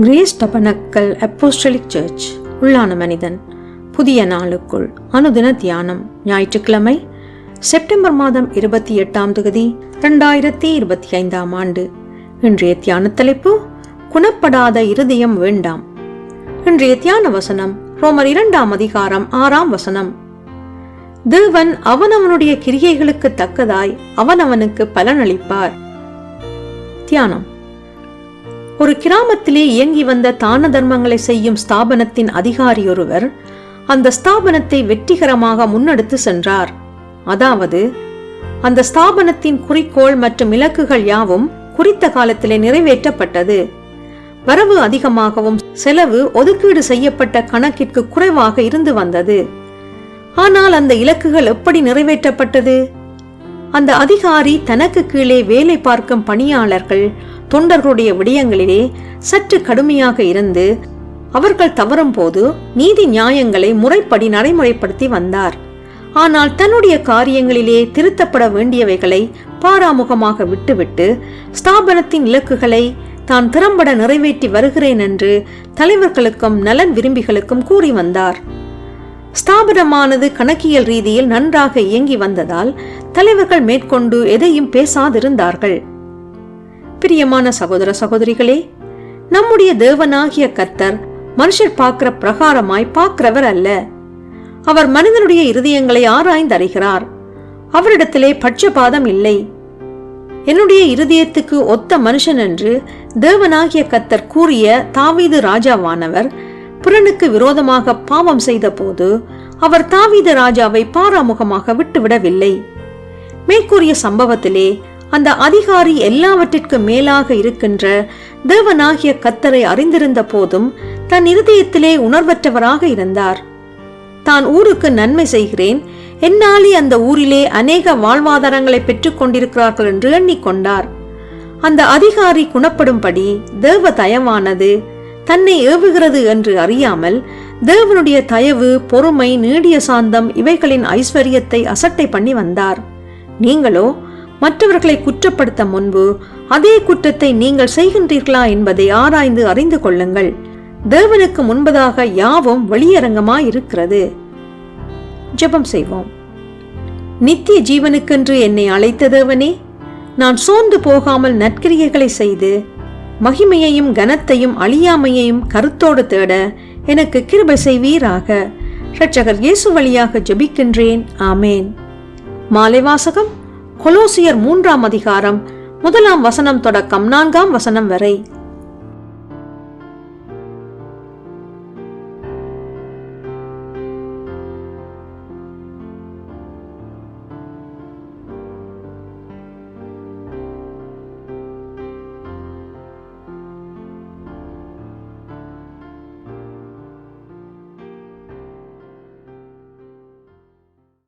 Grace tabernacle apostolic search. உள்ளான மனிதன். புதிய நாளுக்குள் அனுதின தியானம். ஞாயிற்றுக்கிழமை செப்டம்பர் மாதம் இருபத்தி எட்டாம் தொகுதி இரண்டாயிரத்தி இருபத்தி ஐந்தாம் ஆண்டு. இன்றைய தியான தலைப்பு குணப்படாத இருதயம் வேண்டாம். இன்றைய தியான வசனம் ரோமர் இரண்டாம் அதிகாரம் ஆறாம் வசனம். தேவன் அவனவனுடைய கிரியைகளுக்கு தக்கதாய் அவனவனுக்கு பலனளிப்பார். தியானம். ஒரு கிராமத்திலே இயங்கி வந்த தான தர்மங்களை செய்யும் ஸ்தாபனத்தின் அதிகாரி ஒருவர் அந்த ஸ்தாபனத்தை வெற்றிகரமாக முன்னெடுத்து சென்றார். அதாவது அந்த ஸ்தாபனத்தின் குறிக்கோள் மற்றும் இலக்குகள் யாவும் குறித்த காலத்திலே நிறைவேற்றப்பட்டது. வரவு அதிகமாகவும் செலவு ஒதுக்கீடு செய்யப்பட்ட கணக்கிற்கு குறைவாக இருந்து வந்தது. ஆனால் அந்த இலக்குகள் எப்படி நிறைவேற்றப்பட்டது? அந்த அதிகாரி தனக்கு கீழே வேலை பார்க்கும் பணியாளர்கள் தொண்டர்களுடைய விடயங்களிலே சற்று கடுமையாக இருந்து அவர்கள் தவறும் போது நீதி நியாயங்களை முறைப்படி நடைமுறைப்படுத்தி வந்தார். ஆனால் தன்னுடைய காரியங்களிலே திருத்தப்பட வேண்டியவைகளை பாராமுகமாக விட்டுவிட்டு ஸ்தாபனத்தின் இலக்குகளை தான் திறம்பட நிறைவேற்றி வருகிறேன் என்று தலைவர்களுக்கும் நலன் விரும்பிகளுக்கும் கூறி வந்தார். ஸ்தாபனமானது கணக்கியல் ரீதியில் நன்றாக இயங்கி வந்ததால் தலைவர்கள் மேற்கொண்டு எதையும் பேசாதிருந்தார்கள். பிரியமான சகோதர சகோதரிகளே நம்முடைய தேவனாகிய கர்த்தர் மனுஷர் பார்க்கிற பிரகாரமாய் பார்க்கிறவர் அல்ல. அவர் மனிதனுடைய இருதயங்களை ஆராய்ந்து அறிகிறார் அவரிடத்திலே பட்சபாதம் இல்லை. என்னுடைய இருதயத்துக்கு ஒத்த மனுஷன் என்று தேவனாகிய கத்தர் கூறிய தாவீது ராஜாவானவர் புறனுக்கு விரோதமாக பாவம் செய்த போது அவர் தாவீது ராஜாவை பாராமுகமாக விட்டுவிடவில்லை. மேற்கூறிய சம்பவத்திலே அந்த அதிகாரி எல்லாவற்றிற்கு மேலாக இருக்கின்ற தேவனாகிய கத்தரை அறிந்திருந்த போதும் தன் இருதயத்திலே உணர்வற்றவராக இருந்தார். தான் ஊருக்கு நன்மை செய்கிறேன். என்னாலே அந்த ஊரிலே அநேக வாழ்வாதாரங்களை பெற்றுக் கொண்டிருக்கிறார்கள் என்று எண்ணிக்கொண்டார் அந்த அதிகாரி குணப்படும்படி தேவ தயவானது தன்னை ஏவுகிறது என்று அறியாமல் தேவனுடைய தயவு பொறுமை நீடிய சாந்தம் இவைகளின் ஐஸ்வர்யத்தை அசட்டை பண்ணி வந்தார். நீங்களோ மற்றவர்களை குற்றப்படுத்த முன்பு அதே குற்றத்தை நீங்கள் செய்கின்றீர்களா என்பதை ஆராய்ந்து அறிந்து கொள்ளுங்கள். தேவனுக்கு முன்பதாக யாவும் வெளியரங்கமாய் இருக்கிறது ஜெபம் செய்வோம். நித்திய ஜீவனுக்கென்று என்னை அழைத்த தேவனே நான் சோர்ந்து போகாமல் நற்கிரியைகளை செய்து மகிமையையும் கனத்தையும் அழியாமையையும் கருத்தோடு தேட எனக்கு கிருபை செய்வீராக. இரட்சகர் இயேசு வழியாக ஜெபிக்கின்றேன். ஆமேன். மாலை வாசகம். கொலோசியர் மூன்றாம் அதிகாரம் முதலாம் வசனம் தொடக்கம் நான்காம் வசனம் வரை.